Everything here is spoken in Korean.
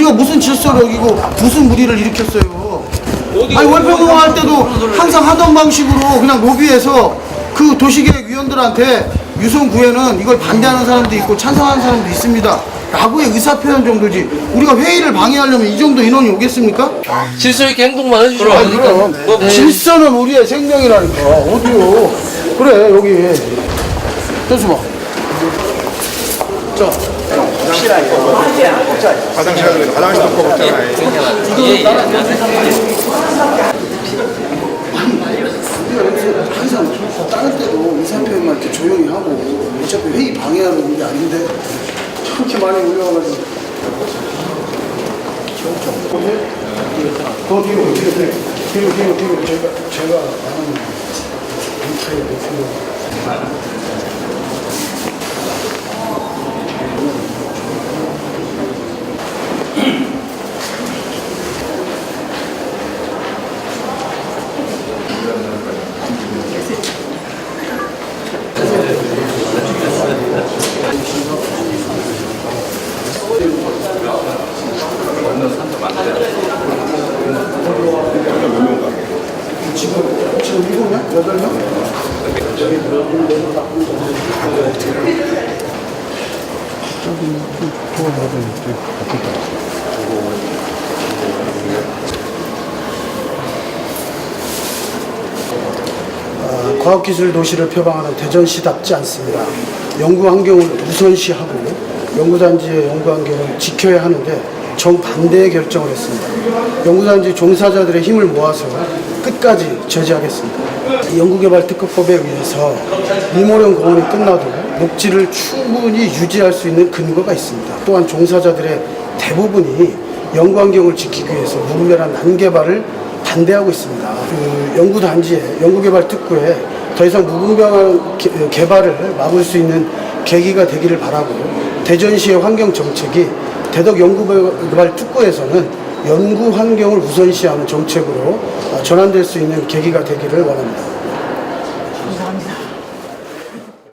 우리가 무슨 질서를 어기고 무슨 무리를 일으켰어요. 아니 월평공화 할 때도 항상 하던 방식으로 그냥 로비해서 그 도시계획 위원들한테 유성 구에는 이걸 반대하는 사람도 있고 찬성하는 사람도 있습니다. 라고의 의사표현 정도지. 우리가 회의를 방해하려면 이 정도 인원이 오겠습니까? 질서 있게 행동만 해주시면 되니까. 뭐, 뭐, 질서는 우리의 생명이라니까. 어디요? 그래 여기. 현수봐. 자, 화장실 가서 화장실 놓고 먹잖아요. 항상 다른 때도 의사표현만 이렇게 조용히 하고 어차피 회의 방해하는 게 아닌데 그렇게 많이 올려가지고. 더 뒤로 뒤로 뒤로 뒤로 뒤로 뒤로. 제가 제가 나가는 인타에 지금 일곱 명 여덟 명 아, 과학기술 도시를 표방하는 대전시답지 않습니다. 연구 환경을 우선시하고 연구단지의 연구 환경을 지켜야 하는데 정반대의 결정을 했습니다. 연구단지 종사자들의 힘을 모아서 끝까지 저지하겠습니다. 이 연구개발 특허법에 의해서 이모령 공원이 끝나도 녹지를 충분히 유지할 수 있는 근거가 있습니다. 또한 종사자들의 대부분이 연구 환경을 지키기 위해서 무분별한 난개발을 반대하고 있습니다. 그 연구단지에 연구개발 특구에 더 이상 무분별한 개- 개발을 막을 수 있는 계기가 되기를 바라고 대전시의 환경 정책이 대덕 연구개발 특구에서는 연구 환경을 우선시하는 정책으로 전환될 수 있는 계기가 되기를 원합니다. 감사합니다.